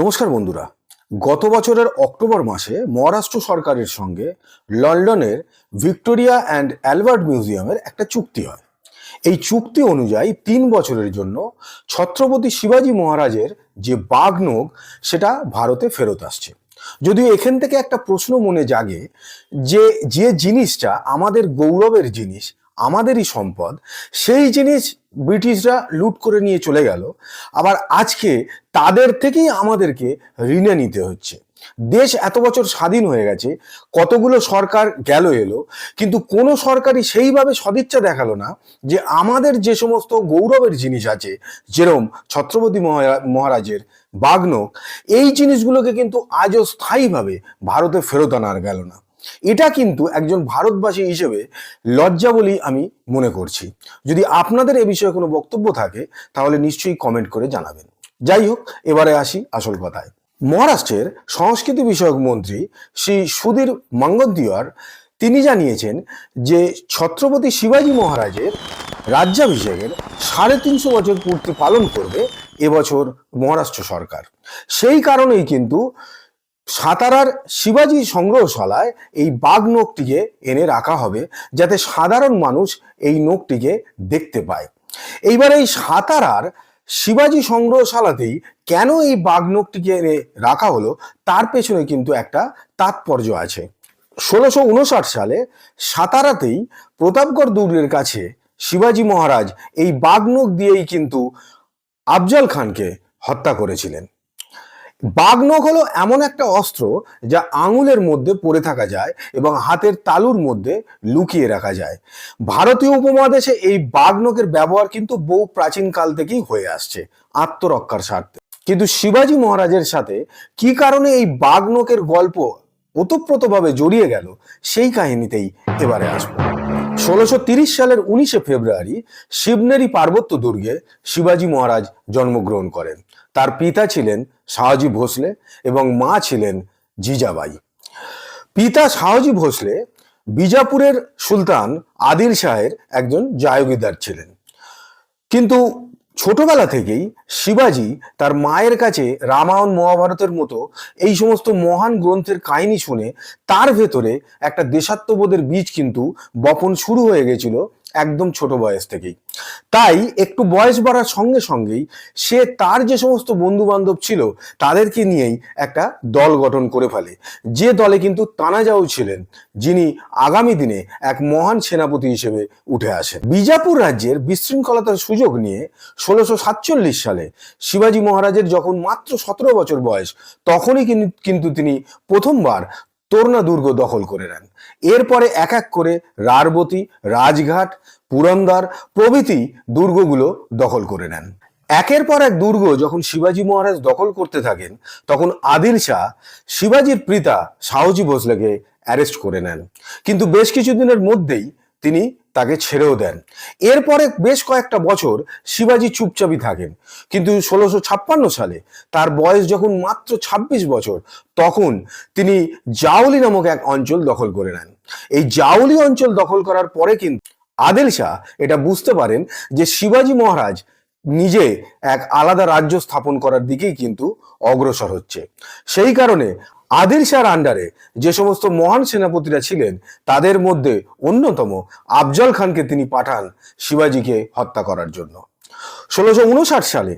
নমস্কার বন্ধুরা। গত বছরের অক্টোবর মাসে মহারাষ্ট্র সরকারের সঙ্গে লন্ডনের ভিক্টোরিয়া অ্যান্ড অ্যালবার্ট মিউজিয়ামের একটা চুক্তি হয়। এই চুক্তি অনুযায়ী তিন বছরের জন্য ছত্রপতি শিবাজী মহারাজের যে বাঘনৌক সেটা ভারতে ফেরত আসছে। যদিও এখান থেকে একটা প্রশ্ন মনে জাগে যে যে জিনিসটা আমাদের গৌরবের জিনিস আমাদেরই সম্পদ, সেই জিনিস ব্রিটিশরা লুট করে নিয়ে চলে গেল। আবার আজকে তাদের থেকেই আমাদেরকে ঋণে নিতে হচ্ছে। দেশ এত বছর স্বাধীন হয়ে গেছে, কতগুলো সরকার গেল এলো, কিন্তু কোনো সরকারই সেইভাবে সদিচ্ছা দেখাল না যে আমাদের যে সমস্ত গৌরবের জিনিস আছে, যেরম ছত্রপতি মহারাজের বাগনক, এই জিনিসগুলোকে কিন্তু আজও স্থায়ীভাবে ভারতে ফেরত আনার গেল না। এটা কিন্তু একজন ভারতবাসী হিসেবে লজ্জা বলেই আমি মনে করছি। যদি আপনাদের এ বিষয়ে কোনো বক্তব্য থাকে, তাহলে নিশ্চয়ই কমেন্ট করে জানাবেন। যাই হোক, এবারে আসি আসল কথায়। মহারাষ্ট্রের সংস্কৃতি বিষয়ক মন্ত্রী শ্রী সুধীর মাঙ্গদিয়ার তিনি জানিয়েছেন যে ছত্রপতি শিবাজী মহারাজের রাজ্যাভিষেকের সাড়ে তিনশো বছর পূর্তি পালন করবে এবছর মহারাষ্ট্র সরকার। সেই কারণেই কিন্তু সাতারার শিবাজি সংগ্রহশালায় এই বাঘ নোকটিকে এনে রাখা হবে যাতে সাধারণ মানুষ এই নোকটিকে দেখতে পায়। এইবার এই সাতারার শিবাজি সংগ্রহশালাতেই কেন এই বাঘ নোকটিকে এনে রাখা হলো, তার পেছনে কিন্তু একটা তাৎপর্য আছে। ষোলোশো উনষাট সালে সাতারাতেই প্রতাপগড় দুর্গের কাছে শিবাজি মহারাজ এই বাঘনোক দিয়েই কিন্তু আফজাল খানকে হত্যা করেছিলেন। বাগনখ হলো এমন একটা অস্ত্র যা আঙুলের মধ্যে পড়ে থাকা যায় এবং হাতের তালুর মধ্যে লুকিয়ে রাখা যায়। ভারতীয় উপমহাদেশে এই বাগনখের ব্যবহার কিন্তু বহু প্রাচীন কাল থেকেই হয়ে আসছে, আত্মরক্ষার স্বার্থে। কিন্তু শিবাজী মহারাজের সাথে কি কারণে এই বাগনখের গল্প ওতপ্রোতভাবে জড়িয়ে গেল, সেই কাহিনীতেই এবারে আসব। ষোলোশো সালের উনিশে ফেব্রুয়ারি শিবনেরি পার্বত্য দুর্গে শিবাজী মহারাজ জন্মগ্রহণ করেন। তার পিতা ছিলেন শাহজি ভোসলে এবং মা ছিলেন জিজাবাই। পিতা শাহজি ভোসলে বিজাপুরের সুলতান আদিল শাহের একজন জায়গিদার ছিলেন। কিন্তু ছোটবেলা থেকেই শিবাজি তার মায়ের কাছে রামায়ণ মহাভারতের মতো এই সমস্ত মহান গ্রন্থের কাহিনী শুনে তার ভেতরে একটা দেশাত্মবোধের বীজ কিন্তু বপন শুরু হয়ে গেছিল একদম ছোট বয়স থেকেই। তাই একটু বয়স বাড়ার সঙ্গে সঙ্গেই সে তার যে সমস্ত বন্ধু বান্ধব ছিল, তাদেরকে নিয়েই একটা দল গঠন করে ফেলে। যে দলে কিন্তু তানাজাও ছিলেন, যিনি আগামী দিনে এক মহান সেনাপতি হিসেবে উঠে আসেন। বিজাপুর রাজ্যের বিশৃঙ্খলতার সুযোগ নিয়ে ষোলোশো সাতচল্লিশ সালে শিবাজী মহারাজের যখন মাত্র সতেরো বছর বয়স, তখনই কিন্তু তিনি প্রথমবার তোরনা দুর্গ দখল করে নেন। এরপরে এক এক করে রারবতী, রাজঘাট, পুরন্দর প্রভৃতি দুর্গগুলো দখল করে নেন। একের পর এক দুর্গ যখন শিবাজী মহারাজ দখল করতে থাকেন, তখন আদিল শাহ, শিবাজির পিতা শাহজি ভোসলেকে অ্যারেস্ট করে নেন। কিন্তু বেশ কিছুদিনের মধ্যেই তিনি তাকে ছেড়েও দেন। এরপরে বেশ কয়েকটা বছর শিবাজি চুপচাপই থাকেন। কিন্তু ষোলোশো ছাপ্পান্ন সালে তার বয়স যখন মাত্র ২৬ বছর, তখন তিনি জাউলি নামক এক অঞ্চল দখল করে নেন। এই জাউলি অঞ্চল দখল করার পরে কিন্তু আদিল শাহ এটা বুঝতে পারেন যে শিবাজি মহারাজ নিজে এক আলাদা রাজ্য স্থাপন করার দিকেই কিন্তু অগ্রসর হচ্ছে। সেই কারণে আদিল শাহর আন্ডারে যে সমস্ত মহান সেনাপতিরা ছিলেন, তাদের মধ্যে অন্যতম আফজল খানকে তিনি পাঠান শিবাজিকে হত্যা করার জন্য। ষোলোশো উনষাট সালে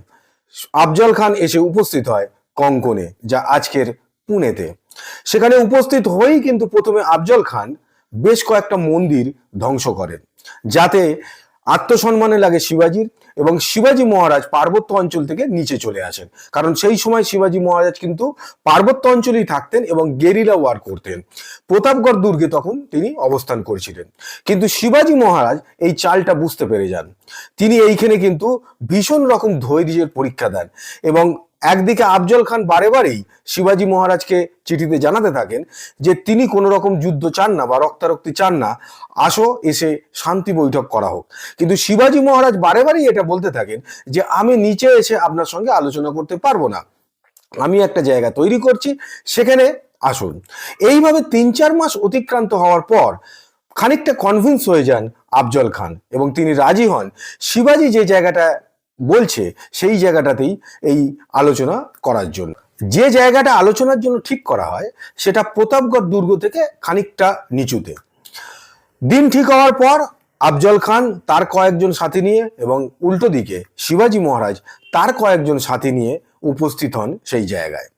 আফজল খান এসে উপস্থিত হয় কঙ্কনে, যা আজকের পুনেতে। সেখানে উপস্থিত হয়েই কিন্তু প্রথমে আফজল খান বেশ কয়েকটা মন্দির ধ্বংস করেন, যাতে আত্মসম্মানে লাগে শিবাজির এবং শিবাজি মহারাজ পার্বত্য অঞ্চল থেকে নিচে চলে আসেন। কারণ সেই সময় শিবাজি মহারাজ কিন্তু পার্বত্য অঞ্চলেই থাকতেন এবং গেরিলা ওয়ার করতেন। প্রতাপগড় দুর্গে তখন তিনি অবস্থান করেছিলেন। কিন্তু শিবাজি মহারাজ এই চালটা বুঝতে পেরে যান। তিনি এইখানে কিন্তু ভীষণ রকম ধৈর্যের পরীক্ষা দেন এবং একদিকে আফজল খান বারে বারেই শিবাজি মহারাজকে চিঠিতে জানাতে থাকেন যে তিনি কোনো রকম যুদ্ধ চান না বা রক্তারক্তি চান না, আসো এসে শান্তি বৈঠক করা হোক। কিন্তু শিবাজি মহারাজ বারে বারেই এটা বলতে থাকেন যে আমি নিচে এসে আপনার সঙ্গে আলোচনা করতে পারব না। আমি একটা জায়গা তৈরি করছি, সেখানে আসুন। এইভাবে তিন চার মাস অতিক্রান্ত হওয়ার পর খানিকটা কনভিন্স হয়ে যান আফজল খান এবং তিনি রাজি হন। শিবাজি যে জায়গাটা বলছে সেই জায়গাটাতেই এই আলোচনা করার জন্য। যে জায়গাটা আলোচনার জন্য ঠিক করা হয়, সেটা প্রতাপগড় দুর্গ থেকে খানিকটা নিচুতে। দিন ঠিক হওয়ার পর আফজল খান, তার কয়েকজন সাথী নিয়ে এবং উল্টো দিকে শিবাজি মহারাজ, তার কয়েকজন সাথী নিয়ে উপস্থিত হন সেই জায়গায়।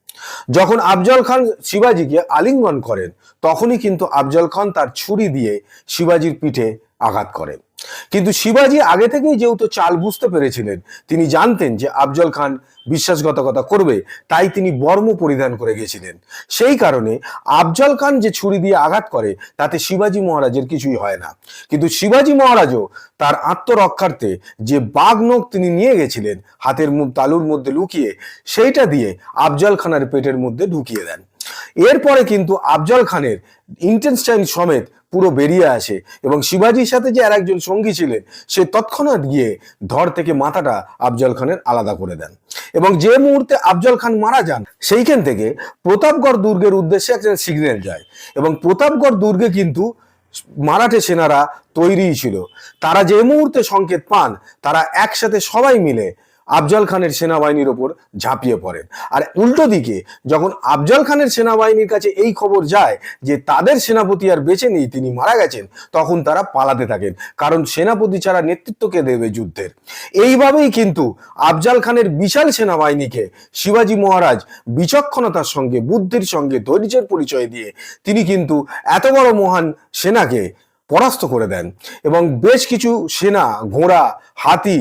যখন আফজল খান শিবাজিকে আলিঙ্গন করেন, তখনই কিন্তু আফজল খান তার ছুরি দিয়ে শিবাজির পিঠে আঘাত করেন কিন্তু শিবাজি আগে থেকেই যেহেতু চাল বুঝতে পেরেছিলেন, তিনি জানতেন যে আফজল খান বিশ্বাসঘাতকতা করবে, তাই তিনি বর্ম পরিধান করে গেছিলেন। সেই কারণে আফজল খান যে ছুরি দিয়ে আঘাত করে, তাতে শিবাজি মহারাজের কিছুই হয় না। কিন্তু শিবাজি মহারাজও তার আত্মরক্ষার্থে যে বাঘ নখ তিনি নিয়ে গেছিলেন, হাতের মুখ তালুর মধ্যে লুকিয়ে, সেইটা দিয়ে আফজল খানের পেটের মধ্যে ঢুকিয়ে দেন। এরপরে কিন্তু আফজল খানের ইন্টেনস্টাইন সমেত পুরো বেরিয়ে আসে এবং শিবাজির সাথে যে আর একজন সঙ্গী ছিলেন, সে তৎক্ষণাৎ গিয়ে ধর থেকে মাথাটা আফজল খানের আলাদা করে দেন। এবং যে মুহূর্তে আফজল খান মারা যান, সেইখান থেকে প্রতাপগড় দুর্গের উদ্দেশ্যে একটা সিগন্যাল যায়। এবং প্রতাপগড় দুর্গে কিন্তু মারাঠে সেনারা তৈরিই ছিল। তারা যে মুহূর্তে সংকেত পান, তারা একসাথে সবাই মিলে আফজল খানের সেনাবাহিনীর ওপর ঝাঁপিয়ে পড়েন। আর উল্টো দিকে, যখন আফজল খানের সেনাবাহিনীর কাছে এই খবর যায় যে তাদের সেনাপতি আর বেঁচে নেই, তিনি মারা গেছেন, তখন তারা পালাতে থাকেন, কারণ সেনাপতি ছাড়া নেতৃত্বকে দেবে যুদ্ধের। এইভাবেই কিন্তু আফজাল খানের বিশাল সেনাবাহিনীকে শিবাজি মহারাজ বিচক্ষণতার সঙ্গে, বুদ্ধির সঙ্গে, ধৈর্যের পরিচয় দিয়ে, তিনি কিন্তু এত বড় মহান সেনাকে পরাস্ত করে দেন এবং বেশ কিছু সেনা, ঘোড়া, হাতি,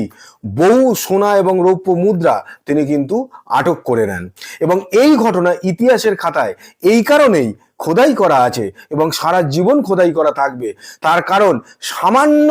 বহু সোনা এবং রৌপ্য মুদ্রা তিনি কিন্তু আটক করে নেন। এবং এই ঘটনা ইতিহাসের খাতায় এই কারণেই খোদাই করা আছে এবং সারা জীবন খোদাই করা থাকবে। তার কারণ সামান্য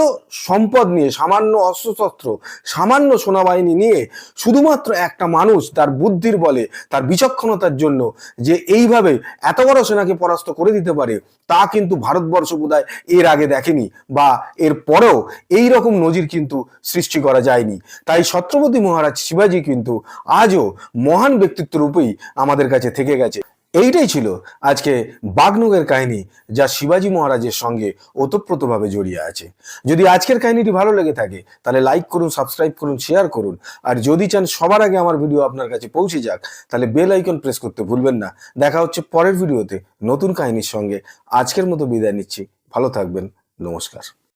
সম্পদ নিয়ে, সামান্য অস্ত্রশস্ত্র, সামান্য সোনাবাহিনী নিয়ে শুধুমাত্র একটা মানুষ তার বুদ্ধির বলে, তার বিচক্ষণতার জন্য যে এইভাবে এত বড় সেনাকে পরাস্ত করে দিতে পারে, তা কিন্তু ভারতবর্ষ বোধহয় এর আগে দেখেনি বা এর পরেও এই রকম নজির কিন্তু সৃষ্টি করা যায়নি। তাই ছত্রপতি মহারাজ শিবাজি কিন্তু আজও মহান ব্যক্তিত্ব রূপেই আমাদের কাছে থেকে গেছে। এইটাই ছিল আজকে বাগনুগের কাহিনী, যা শিবাজি মহারাজের সঙ্গে ওতপ্রোতভাবে জড়িয়ে আছে। যদি আজকের কাহিনীটি ভালো লেগে থাকে, তাহলে লাইক করুন সাবস্ক্রাইব করুন শেয়ার করুন। আর যদি চান সবার আগে আমার ভিডিও আপনার কাছে পৌঁছে যাক, তাহলে বেল আইকন প্রেস করতে ভুলবেন না। দেখা হচ্ছে পরের ভিডিওতে নতুন কাহিনীর সঙ্গে। আজকের মতো বিদায় নিচ্ছি। ভালো থাকবেন। নমস্কার।